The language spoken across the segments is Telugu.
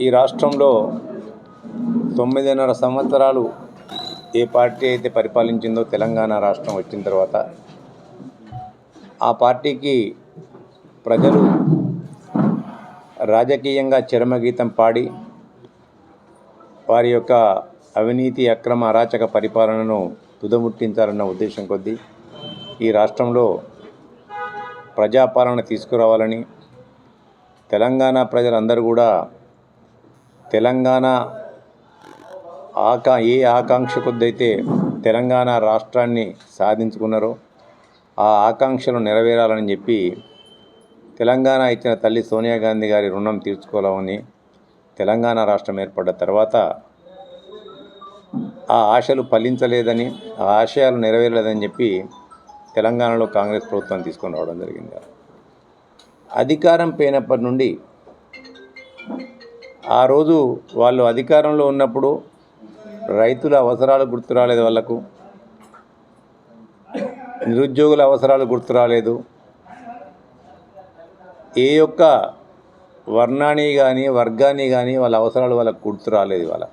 ఈ రాష్ట్రంలో తొమ్మిదిన్నర సంవత్సరాలు ఏ పార్టీ అయితే పరిపాలించిందో తెలంగాణ రాష్ట్రం వచ్చిన తర్వాత ఆ పార్టీకి ప్రజలు రాజకీయంగా చరమగీతం పాడి వారి యొక్క అవినీతి అక్రమ అరాచక పరిపాలనను తుదముట్టించాలన్న ఉద్దేశం కొద్దీ ఈ రాష్ట్రంలో ప్రజాపాలన తీసుకురావాలని తెలంగాణ ప్రజలందరూ కూడా తెలంగాణ ఆకా ఏ ఆకాంక్ష కొద్దైతే తెలంగాణ రాష్ట్రాన్ని సాధించుకున్నారో ఆ ఆకాంక్షలు నెరవేరాలని చెప్పి తెలంగాణ ఇచ్చిన తల్లి సోనియా గాంధీ గారి రుణం తీర్చుకోవాలని తెలంగాణ రాష్ట్రం ఏర్పడ్డ తర్వాత ఆ ఆశలు ఫలించలేదని ఆ ఆశయాలు నెరవేరలేదని చెప్పి తెలంగాణలో కాంగ్రెస్ ప్రభుత్వం తీసుకొని రావడం జరిగింది. అధికారం పోయినప్పటి నుండి ఆ రోజు వాళ్ళు అధికారంలో ఉన్నప్పుడు రైతుల అవసరాలు గుర్తు రాలేదు వాళ్ళకు. నిరుద్యోగుల అవసరాలు గుర్తు రాలేదు. ఏ యొక్క వర్ణాన్ని కానీ వర్గాన్ని కానీ వాళ్ళ అవసరాలు వాళ్ళకు గుర్తు రాలేదు వాళ్ళ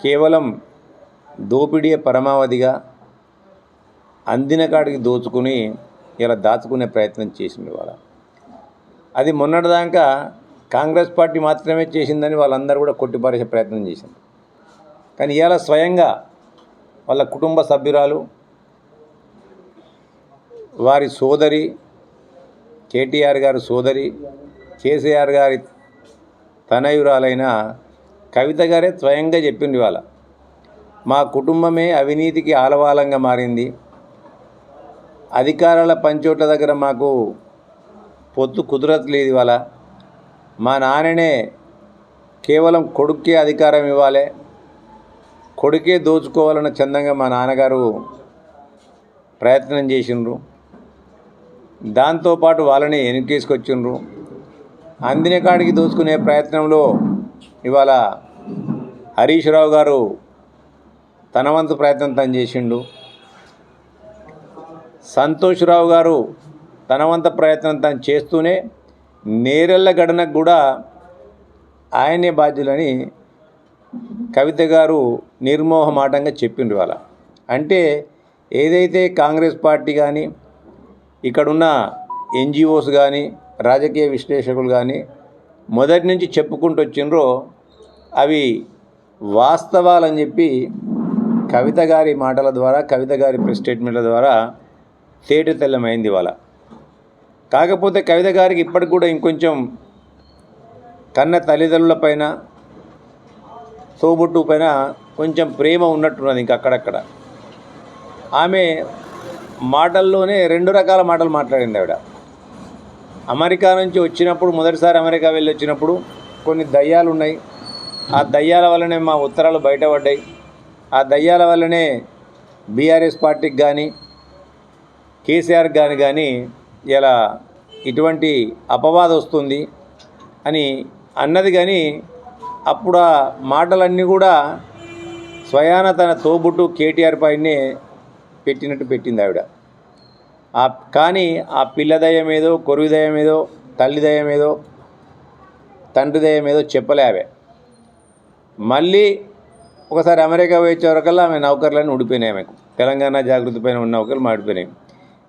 కేవలం దోపిడీ పరమావధిగా అందిన కాడికి దోచుకుని ఇలా దాచుకునే ప్రయత్నం చేసింది వాళ్ళ అది మొన్నటిదాకా కాంగ్రెస్ పార్టీ మాత్రమే చేసిందని వాళ్ళందరూ కూడా కొట్టిపారేసే ప్రయత్నం చేసింది. కానీ ఇవాళ స్వయంగా వాళ్ళ కుటుంబ సభ్యురాలు వారి సోదరి కేటీఆర్ గారి సోదరి కేసీఆర్ గారి తనయురాలైన కవిత గారే స్వయంగా చెప్పింది ఇవాళ. మా కుటుంబమే అవినీతికి ఆలవాలంగా మారింది. అధికారాల పంచోట్ల దగ్గర మాకు పొత్తు కుదరట్లేదు ఇవాళ. మా నాన్ననే కేవలం కొడుక్కే అధికారం ఇవ్వాలి. కొడుకే దోచుకోవాలన్న చందంగా మా నాన్నగారు ప్రయత్నం చేసిండ్రు. దాంతోపాటు వాళ్ళని వెనుకేసుకొచ్చిండ్రు అందిన కాడికి దోచుకునే ప్రయత్నంలో ఇవాళ హరీష్ రావు గారు తన వంతు ప్రయత్నం తను చేసిండు. సంతోష్రావు గారు తన వంత ప్రయత్నం తను చేస్తూనే నేరెళ్ళ గడనకు కూడా ఆయనే బాధ్యులని కవిత గారు నిర్మోహమాటంగా చెప్పిండ్రు వాళ్ళ అంటే ఏదైతే కాంగ్రెస్ పార్టీ కానీ ఇక్కడున్న ఎన్జిఓస్ కానీ రాజకీయ విశ్లేషకులు కానీ మొదటి నుంచి చెప్పుకుంటూ వచ్చిండ్రో అవి వాస్తవాలని చెప్పి కవిత గారి మాటల ద్వారా కవిత గారి ప్రెస్ స్టేట్మెంట్ల ద్వారా తేట తెల్లమైంది కాకపోతే కవిత గారికి ఇప్పటికి కూడా ఇంకొంచెం కన్న తల్లిదండ్రుల పైన తోబుట్టు పైన కొంచెం ప్రేమ ఉన్నట్టున్నది ఇంక అక్కడక్కడ. ఆమె మాటల్లోనే రెండు రకాల మాటలు మాట్లాడింది ఆవిడ. అమెరికా నుంచి వచ్చినప్పుడు మొదటిసారి అమెరికా వెళ్ళి వచ్చినప్పుడు కొన్ని దయ్యాలు ఉన్నాయి. ఆ దయ్యాల వల్లనే మా ఉత్తరాలు బయటపడ్డాయి. ఆ దయ్యాల వల్లనే బీఆర్ఎస్ పార్టీకి కానీ కేసీఆర్ కానీ కానీ ఇలా ఇటువంటి అపవాదం వస్తుంది అని అన్నది కానీ అప్పుడు ఆ మాటలన్నీ కూడా స్వయాన తన తోబుట్టు కేటీఆర్ పైనే పెట్టినట్టు పెట్టింది ఆవిడ. ఆ కానీ ఆ పిల్ల దయ్యం ఏదో కొరువు ఏదో తల్లి ఏదో తండ్రి దయ్యం ఏదో చెప్పలే ఆమె. మళ్ళీ ఒకసారి అమెరికా వచ్చే వరకల్లా ఆమె నౌకర్లన్నీ ఉడిపోయినాయి ఆమెకు. తెలంగాణ జాగృతి పైన ఉన్న నౌకర్లు మాడిపోయినాయి.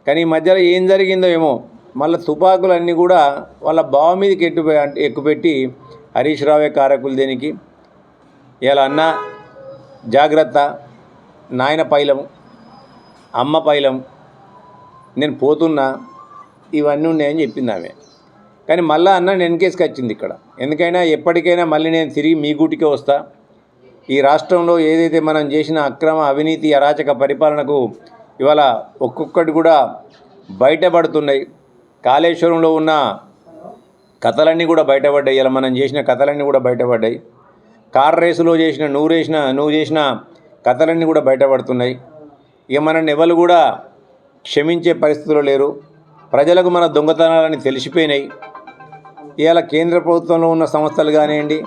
కానీ ఈ మధ్యలో ఏం జరిగిందో ఏమో మళ్ళీ తుపాకులన్నీ కూడా వాళ్ళ బావ మీదకి ఎట్టు ఎక్కుపెట్టి హరీష్ రావే కారకులు దేనికి? ఇలా అన్న జాగ్రత్త నాయన పైలం అమ్మ పైలం నేను పోతున్నా ఇవన్నీ ఉన్నాయని చెప్పింది ఆమె. కానీ మళ్ళీ అన్న వెనకేసుకు వచ్చింది ఇక్కడ. ఎందుకైనా ఎప్పటికైనా మళ్ళీ నేను తిరిగి మీ గూటికే వస్తా. ఈ రాష్ట్రంలో ఏదైతే మనం చేసిన అక్రమ అవినీతి అరాచక పరిపాలనకు ఇవాళ ఒక్కొక్కటి కూడా బయటపడుతున్నాయి. కాళేశ్వరంలో ఉన్న కథలన్నీ కూడా బయటపడ్డాయి. ఇలా మనం చేసిన కథలన్నీ కూడా బయటపడ్డాయి. కార్ రేసులో చేసిన నువ్వు చేసిన నువ్వు చేసిన కథలన్నీ కూడా బయటపడుతున్నాయి. ఇక మనల్ని ఎవరు కూడా క్షమించే పరిస్థితులు లేరు. ప్రజలకు మన దొంగతనాలని తెలిసిపోయినాయి. ఇవాళ కేంద్ర ప్రభుత్వంలో ఉన్న సంస్థలు కానివ్వండి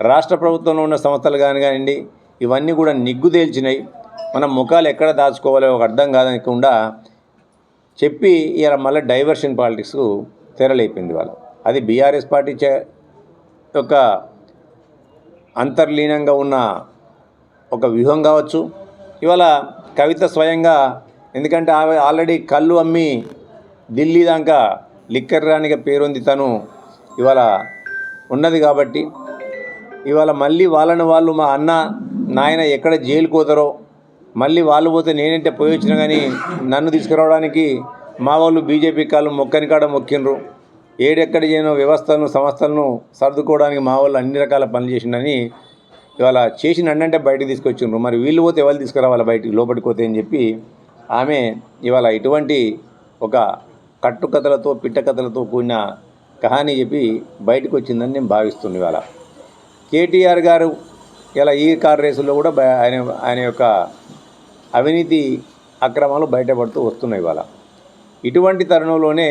రాష్ట్ర ప్రభుత్వంలో ఉన్న సంస్థలు కానివ్వండి ఇవన్నీ కూడా నిగ్గు తేల్చినాయి మన ముఖాలు ఎక్కడ దాచుకోవాలో ఒక అర్థం కాదనకుండా చెప్పి ఇలా మళ్ళీ డైవర్షన్ పాలిటిక్స్ తెరలేపింది వాళ్ళు. అది బీఆర్ఎస్ పార్టీ చే యొక్క అంతర్లీనంగా ఉన్న ఒక వ్యూహం కావచ్చు. ఇవాళ కవిత స్వయంగా ఎందుకంటే ఆమె ఆల్రెడీ కళ్ళు అమ్మి ఢిల్లీ దాకా లిక్కర్ రాణిగా పేరొంది తను ఇవాళ ఉన్నది కాబట్టి. ఇవాళ మళ్ళీ వాళ్ళని వాళ్ళు మా అన్న నాయన ఎక్కడ జైలుకోతారో మళ్ళీ వాళ్ళు పోతే నేనంటే పోయి వచ్చినా కానీ నన్ను తీసుకురావడానికి మా వాళ్ళు బీజేపీ కాళ్ళు మొక్కని కాడ మొక్కిండ్రు. ఏడెక్కడ చేయను వ్యవస్థలను సంస్థలను సర్దుకోవడానికి మా వాళ్ళు అన్ని రకాల పనులు చేసిండని ఇవాళ చేసిన అన్నంటే బయటకు తీసుకొచ్చిండ్రు. మరి వీళ్ళు పోతే ఎవరు తీసుకురావాలి బయటికి లోపలికి పోతే అని చెప్పి ఆమె ఇవాళ ఇటువంటి ఒక కట్టుకథలతో పిట్టకథలతో కూడిన కహాని చెప్పి బయటకు వచ్చిందని నేను భావిస్తున్నాను ఇవాళ. కేటీఆర్ గారు ఇలా ఈ కార్ రేసుల్లో కూడా ఆయన ఆయన యొక్క అవినీతి అక్రమాలు బయటపడుతూ వస్తున్నాయి ఇవాళ. ఇటువంటి తరుణంలోనే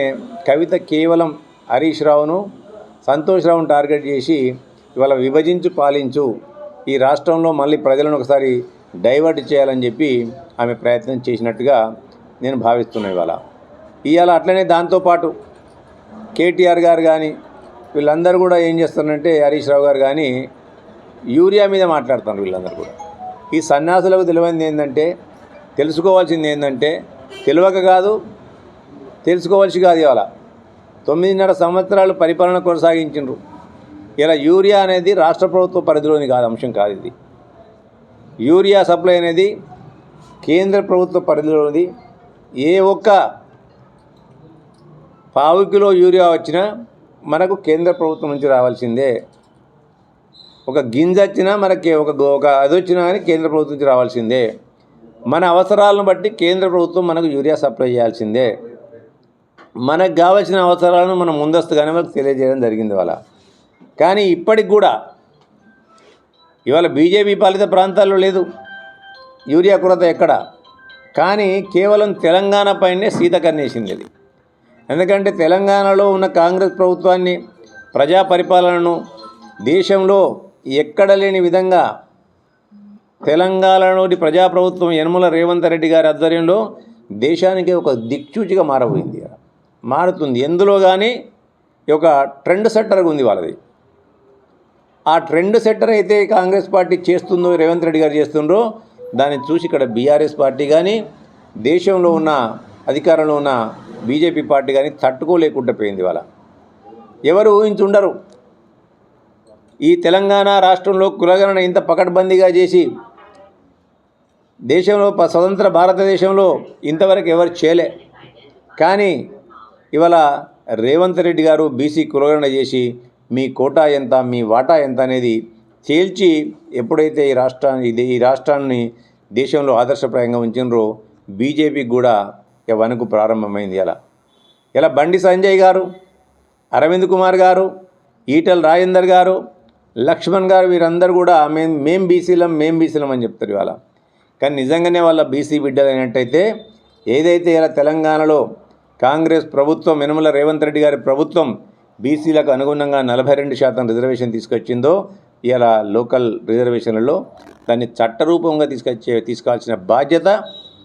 కవిత కేవలం హరీష్ రావును సంతోష్ రావును టార్గెట్ చేసి ఇవాళ విభజించు పాలించు ఈ రాష్ట్రంలో మళ్ళీ ప్రజలను ఒకసారి డైవర్ట్ చేయాలని చెప్పి ఆమె ప్రయత్నం చేసినట్టుగా నేను భావిస్తున్నా ఇవాళ. ఇవాళ అట్లనే దాంతోపాటు కేటీఆర్ గారు కానీ వీళ్ళందరూ కూడా ఏం చేస్తారంటే హరీష్ రావు గారు కానీ యూరియా మీద మాట్లాడుతున్నారు వీళ్ళందరూ కూడా. ఈ సన్యాసులకు తెలివైంది ఏంటంటే తెలుసుకోవాల్సింది ఏంటంటే తెలియక కాదు తెలుసుకోవాల్సి కాదు ఇవాళ. తొమ్మిదిన్నర సంవత్సరాలు పరిపాలన కొనసాగించిండ్రు. ఇలా యూరియా అనేది రాష్ట్ర ప్రభుత్వ పరిధిలోని కాదు అంశం కాదు ఇది. యూరియా సప్లై అనేది కేంద్ర ప్రభుత్వ పరిధిలోనిది. ఏ ఒక్క పావు కిలో యూరియా వచ్చినా మనకు కేంద్ర ప్రభుత్వం నుంచి రావాల్సిందే. ఒక గింజ వచ్చినా మనకి ఒక గో- ఒక అది వచ్చినా కానీ కేంద్ర ప్రభుత్వం నుంచి రావాల్సిందే. మన అవసరాలను బట్టి కేంద్ర ప్రభుత్వం మనకు యూరియా సప్లై చేయాల్సిందే. మనకు కావాల్సిన అవసరాలను మనం ముందస్తుగానే మనకు తెలియజేయడం జరిగింది వాళ్ళ కానీ ఇప్పటికి కూడా ఇవాళ బీజేపీ పాలిత ప్రాంతాల్లో లేదు. యూరియా కొరత ఎక్కడ? కానీ కేవలం తెలంగాణ పైనే సీతకన్నేసింది అది. ఎందుకంటే తెలంగాణలో ఉన్న కాంగ్రెస్ ప్రభుత్వాన్ని ప్రజా పరిపాలనను దేశంలో ఎక్కడ లేని విధంగా తెలంగాణలోని ప్రజాప్రభుత్వం యనమల రేవంత్ రెడ్డి గారి ఆధ్వర్యంలో దేశానికి ఒక దిక్చూచిగా మారబోయింది. మారుతుంది. ఎందులో కానీ ఒక ట్రెండ్ సెట్టర్గా ఉంది వాళ్ళది. ఆ ట్రెండ్ సెట్టర్ అయితే కాంగ్రెస్ పార్టీ చేస్తుందో రేవంత్ రెడ్డి గారు చేస్తుండ్రో దాన్ని చూసి ఇక్కడ బీఆర్ఎస్ పార్టీ కానీ దేశంలో ఉన్న అధికారంలో ఉన్న బీజేపీ పార్టీ కానీ తట్టుకోలేకుండా పోయింది వాళ్ళ ఎవరు ఊహించుండరు. ఈ తెలంగాణ రాష్ట్రంలో కులగణన ఇంత పకడ్బందీగా చేసి దేశంలో స్వతంత్ర భారతదేశంలో ఇంతవరకు ఎవరు చేయలే. కానీ ఇవాళ రేవంత్ రెడ్డి గారు బీసీ కులగణన చేసి మీ కోటా ఎంత మీ వాటా ఎంత అనేది తేల్చి ఎప్పుడైతే ఈ రాష్ట్రాన్ని ఇది ఈ రాష్ట్రాన్ని దేశంలో ఆదర్శప్రాయంగా ఉంచినరో బీజేపీకి కూడా ఇక వణుకు ప్రారంభమైంది ఇలా ఇలా బండి సంజయ్ గారు అరవింద్ కుమార్ గారు ఈటల రాజేందర్ గారు లక్ష్మణ్ గారు వీరందరూ కూడా మేం మేం బీసీలం మేం బీసీలం అని చెప్తారు ఇవాళ. కానీ నిజంగానే వాళ్ళ బీసీ బిడ్డలైనట్టయితే ఏదైతే ఇలా తెలంగాణలో కాంగ్రెస్ ప్రభుత్వం యనమల రేవంత్ రెడ్డి గారి ప్రభుత్వం బీసీలకు అనుగుణంగా నలభై రెండు శాతం రిజర్వేషన్ తీసుకొచ్చిందో ఇలా లోకల్ రిజర్వేషన్లలో దాన్ని చట్టరూపంగా తీసుకొచ్చే తీసుకోవాల్సిన బాధ్యత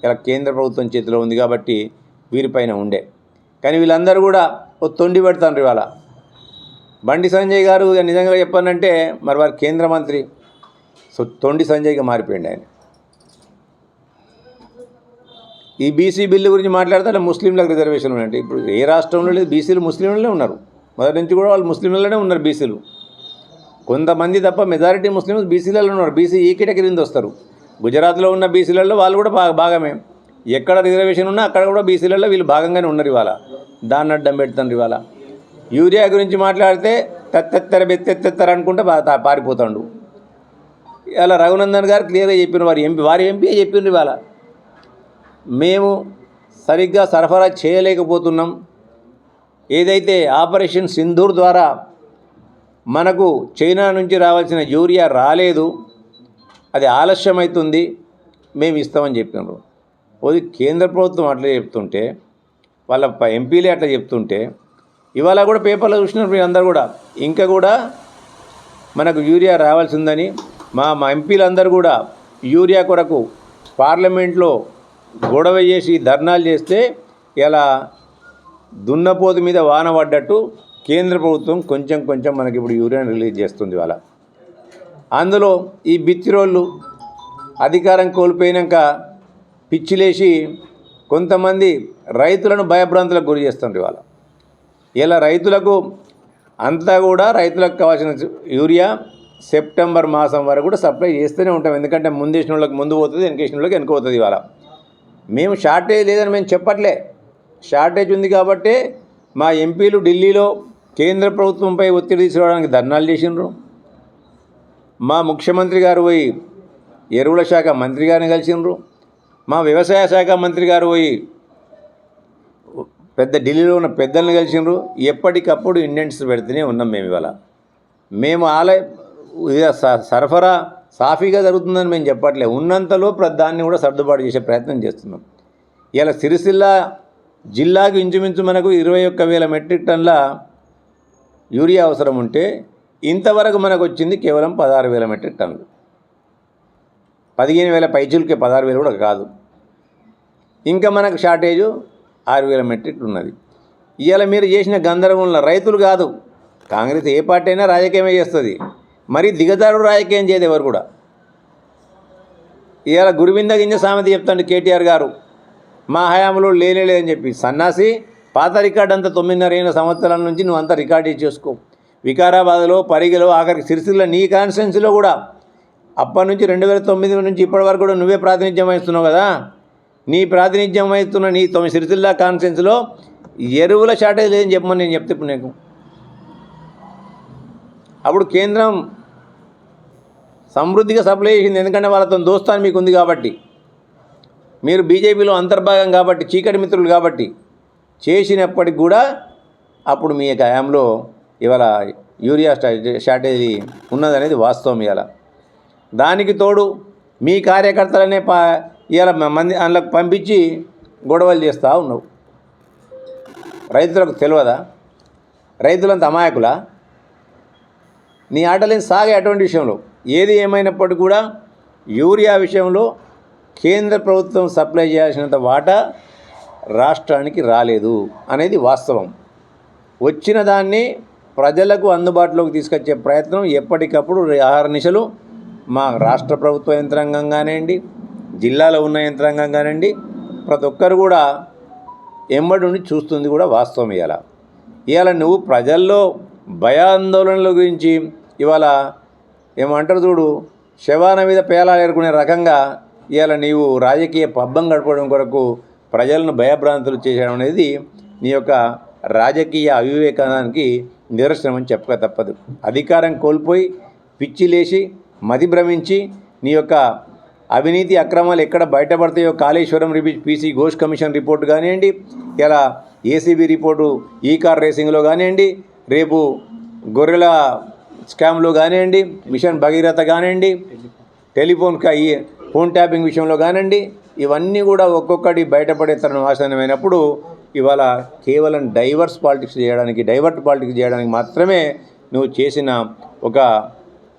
ఇలా కేంద్ర ప్రభుత్వం చేతిలో ఉంది కాబట్టి వీరిపైన ఉండే. కానీ వీళ్ళందరూ కూడా ఓ తొండి పెడతారు ఇవాళ. బండి సంజయ్ గారు నిజంగా చెప్పానంటే మరి వారు కేంద్ర మంత్రి. సో తొండి సంజయ్గా మారిపోయింది ఆయన. ఈ బీసీ బిల్లు గురించి మాట్లాడితే ముస్లింలకు రిజర్వేషన్ ఉన్నాయంటే ఇప్పుడు ఏ రాష్ట్రంలో లేదు బీసీలు ముస్లింలనే ఉన్నారు. మొదటి నుంచి కూడా వాళ్ళు ముస్లింలలోనే ఉన్నారు బీసీలు. కొంతమంది తప్ప మెజారిటీ ముస్లింలు బీసీలలో ఉన్నారు. బీసీ ఈ కేటగిరీంది వస్తారు గుజరాత్లో ఉన్న బీసీలలో వాళ్ళు కూడా బాగా భాగమే. ఎక్కడ రిజర్వేషన్ ఉన్నా అక్కడ కూడా బీసీలలో వీళ్ళు భాగంగానే ఉన్నారు ఇవాళ. దాన్ని అడ్డం పెడుతున్నారు ఇవాళ. యూరియా గురించి మాట్లాడితే తెత్తెత్తర బెత్తెత్తెత్తర అనుకుంటే బా- పారిపోతాడు. ఇలా రఘునందన్ గారు క్లియర్గా చెప్పిన వారి ఎంపీ వారి ఎంపీ చెప్పిండ్రు ఇవాళ. మేము సరిగ్గా సరఫరా చేయలేకపోతున్నాం. ఏదైతే ఆపరేషన్ సింధూర్ ద్వారా మనకు చైనా నుంచి రావాల్సిన యూరియా రాలేదు అది ఆలస్యమవుతుంది మేము ఇస్తామని చెప్పినారు. అది కేంద్ర ప్రభుత్వం అట్లా చెప్తుంటే వాళ్ళ ఎంపీలే అట్లా చెప్తుంటే ఇవాళ కూడా పేపర్లో చూసినారు మీరు అందరు కూడా. ఇంకా కూడా మనకు యూరియా రావాల్సిందని మా మా ఎంపీలందరూ కూడా యూరియా కొరకు పార్లమెంట్లో గొడవ చేసి ధర్నాలు చేస్తే ఇలా దున్నపోతు మీద వాన పడ్డట్టు కేంద్ర ప్రభుత్వం కొంచెం కొంచెం మనకి ఇప్పుడు యూరియన్ రిలీజ్ చేస్తుంది వాళ్ళ అందులో ఈ బిత్తిరోళ్ళు అధికారం కోల్పోయినాక పిచ్చిలేసి కొంతమంది రైతులను భయభ్రాంతులకు గురి చేస్తుంది వాళ్ళ ఇలా రైతులకు అంతా కూడా రైతులకు కావాల్సిన యూరియా సెప్టెంబర్ మాసం వరకు కూడా సప్లై చేస్తూనే ఉంటాం. ఎందుకంటే ముందేసిన వాళ్ళకి ముందు పోతుంది వెనకేసిన వాళ్ళకి వెనక పోతుంది ఇవాళ. మేము షార్టేజ్ లేదని మేము చెప్పట్లే. షార్టేజ్ ఉంది కాబట్టి మా ఎంపీలు ఢిల్లీలో కేంద్ర ప్రభుత్వంపై ఒత్తిడి తీసుకురావడానికి ధర్నాలు చేసిండ్రు. మా ముఖ్యమంత్రి గారు పోయి ఎరువుల శాఖ మంత్రి గారిని కలిసిండ్రు. మా వ్యవసాయ శాఖ మంత్రి గారు పోయి పెద్ద ఢిల్లీలో ఉన్న పెద్దల్ని కలిసిండ్రు. ఎప్పటికప్పుడు ఇండెంట్స్ పెడుతూనే ఉన్నాం మేము ఇవాళ. మేము ఆలయ స- సరఫరా సాఫీగా జరుగుతుందని మేము చెప్పట్లే ఉన్నంతలో ప్ర- దాన్ని కూడా సర్దుబాటు చేసే ప్రయత్నం చేస్తున్నాం. ఇలా సిరిసిల్ల జిల్లాకు ఇంచుమించు మనకు ఇరవై ఒక్క వేల మెట్రిక్ టన్ల యూరియా అవసరం ఉంటే ఇంతవరకు మనకు వచ్చింది కేవలం పదహారు వేల మెట్రిక్ టన్లు పదిహేను వేల పైచులకి పదహారు వేలు కూడా కాదు. ఇంకా మనకు షార్టేజ్ ఆరు వేల మెట్రిక్ ఉన్నది. ఇవాళ మీరు చేసిన గందరగోళంలో రైతులు కాదు. కాంగ్రెస్ ఏ పార్టీ అయినా రాజకీయమే చేస్తుంది. మరి దిగజారుడు రాజకీయం చేయదు ఎవరు కూడా. ఇవాళ గురువింద గింజ సామెత చెప్తాడు కేటీఆర్ గారు. మా హయాంలో లేనే లేదని చెప్పి. సన్నాసి పాత రికార్డు అంతా తొమ్మిదిన్నర సంవత్సరాల నుంచి నువ్వు అంతా రికార్డ్ చేసుకో. వికారాబాద్లో పరిగిలో ఆఖరికి సిరిసిల్ల నీ కాన్స్టిట్యున్సీలో కూడా. అప్పటి నుంచి రెండు వేల తొమ్మిది నుంచి ఇప్పటి వరకు కూడా నువ్వే ప్రాతినిధ్యం వహిస్తున్నావు కదా. నీ ప్రాతినిధ్యం వహిస్తున్న నీ తొమ్మిది సిరిసిల్ల కాన్స్టిట్యున్సీలో ఎరువుల షార్టేజ్ లేదని చెప్పమని నేను చెప్తే ఇప్పుడు నీకు. అప్పుడు కేంద్రం సమృద్ధిగా సప్లై చేసింది ఎందుకంటే వాళ్ళతో దోస్తాను మీకు ఉంది కాబట్టి. మీరు బీజేపీలో అంతర్భాగం కాబట్టి చీకటి మిత్రులు కాబట్టి చేసినప్పటికి కూడా అప్పుడు మీ యొక్క హయాంలో ఇవాళ యూరియా స్టా- షార్టేజీ ఉన్నదనేది వాస్తవం ఇవాళ. దానికి తోడు మీ కార్యకర్తలనే పా ఇవాళ మంది అందులోకి పంపించి గొడవలు చేస్తూ ఉన్నావు. రైతులకు తెలియదా రైతులంత అమాయకులా? నీ ఆటలేని సాగే అటువంటి విషయంలో? ఏది ఏమైనప్పటికీ కూడా యూరియా విషయంలో కేంద్ర ప్రభుత్వం సప్లై చేయాల్సినంత వాటా రాష్ట్రానికి రాలేదు అనేది వాస్తవం. వచ్చిన దాన్ని ప్రజలకు అందుబాటులోకి తీసుకొచ్చే ప్రయత్నం ఎప్పటికప్పుడు ఆహార నిశలు మా రాష్ట్ర ప్రభుత్వ యంత్రాంగం కానివ్వండి జిల్లాలో ఉన్న యంత్రాంగం కానివ్వండి ప్రతి ఒక్కరు కూడా ఎంబడి చూస్తుంది కూడా వాస్తవం ఇవాళ ఇవాళ నువ్వు ప్రజల్లో భయాందోళనల గురించి ఇవాళ ఏమంటారు చూడు శవాన మీద పేలాలు ఏరుకునే రకంగా ఇవాళ నీవు రాజకీయ పబ్బం గడపడం కొరకు ప్రజలను భయభ్రాంతులు చేయడం అనేది నీ యొక్క రాజకీయ అవివేకానికి నిదర్శనం అని చెప్పక తప్పదు. అధికారం కోల్పోయి పిచ్చి లేచి మతి భ్రమించి నీ యొక్క అవినీతి అక్రమాలు ఎక్కడ బయటపడతాయో Kaleshwaram repeat PC Ghosh commission report కానివ్వండి ఇలా ఏసీబీ రిపోర్టు ఈ కార్ రేసింగ్లో కానివ్వండి రేపు గొర్రెల స్కామ్లో కానివ్వండి మిషన్ భగీరథ కానివ్వండి టెలిఫోన్ కా- ఫోన్ ట్యాపింగ్ విషయంలో కానివ్వండి ఇవన్నీ కూడా ఒక్కొక్కటి బయటపడే తరుణం ఆసనమైనప్పుడు ఇవాళ కేవలం డైవర్స్ పాలిటిక్స్ చేయడానికి డైవర్ట్ పాలిటిక్స్ చేయడానికి మాత్రమే నువ్వు చేసిన ఒక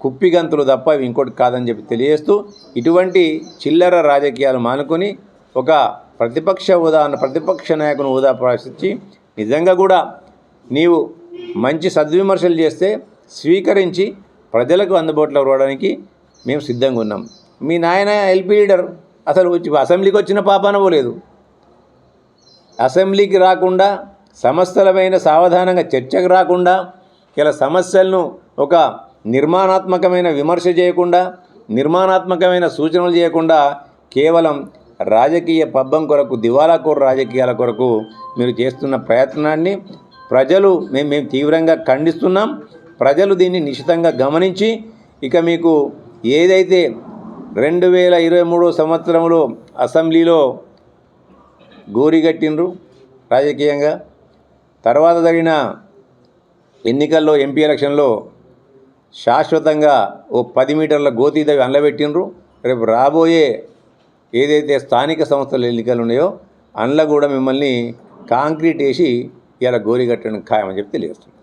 కుప్పిగంతులు తప్ప ఇవి ఇంకోటి కాదని చెప్పి తెలియజేస్తూ ఇటువంటి చిల్లర రాజకీయాలు మానుకొని ఒక ప్రతిపక్ష ఉదాహరణ ప్రతిపక్ష నాయకుని హోదా ప్రశ్నించి నిజంగా కూడా నీవు మంచి సద్విమర్శలు చేస్తే స్వీకరించి ప్రజలకు అందుబాటులో రావడానికి మేము సిద్ధంగా ఉన్నాం. మీ నాయన ఎల్పీ లీడర్ అసలు వచ్చి అసెంబ్లీకి వచ్చిన పాపాన పోలేదు. అసెంబ్లీకి రాకుండా సమస్యలమైన సావధానంగా చర్చకు రాకుండా ఇలా సమస్యలను ఒక నిర్మాణాత్మకమైన విమర్శ చేయకుండా నిర్మాణాత్మకమైన సూచనలు చేయకుండా కేవలం రాజకీయ పబ్బం కొరకు దివాలాకోరు రాజకీయాల కొరకు మీరు చేస్తున్న ప్రయత్నాన్ని ప్రజలు మేము మేము తీవ్రంగా ఖండిస్తున్నాం. ప్రజలు దీన్ని నిశితంగా గమనించి ఇక మీకు ఏదైతే రెండు వేల ఇరవై మూడో సంవత్సరంలో అసెంబ్లీలో గోరిగట్టిండ్రు రాజకీయంగా తర్వాత జరిగిన ఎన్నికల్లో ఎంపీ ఎలక్షన్లో శాశ్వతంగా ఓ పది మీటర్ల గోతీదవి అండబెట్టిండ్రు రేపు రాబోయే ఏదైతే స్థానిక సంస్థల ఎన్నికలు ఉన్నాయో అందులో కూడా మిమ్మల్ని కాంక్రీట్ వేసి ఇలా గోరిగట్టడం ఖాయమని చెప్పి తెలియజేస్తుంది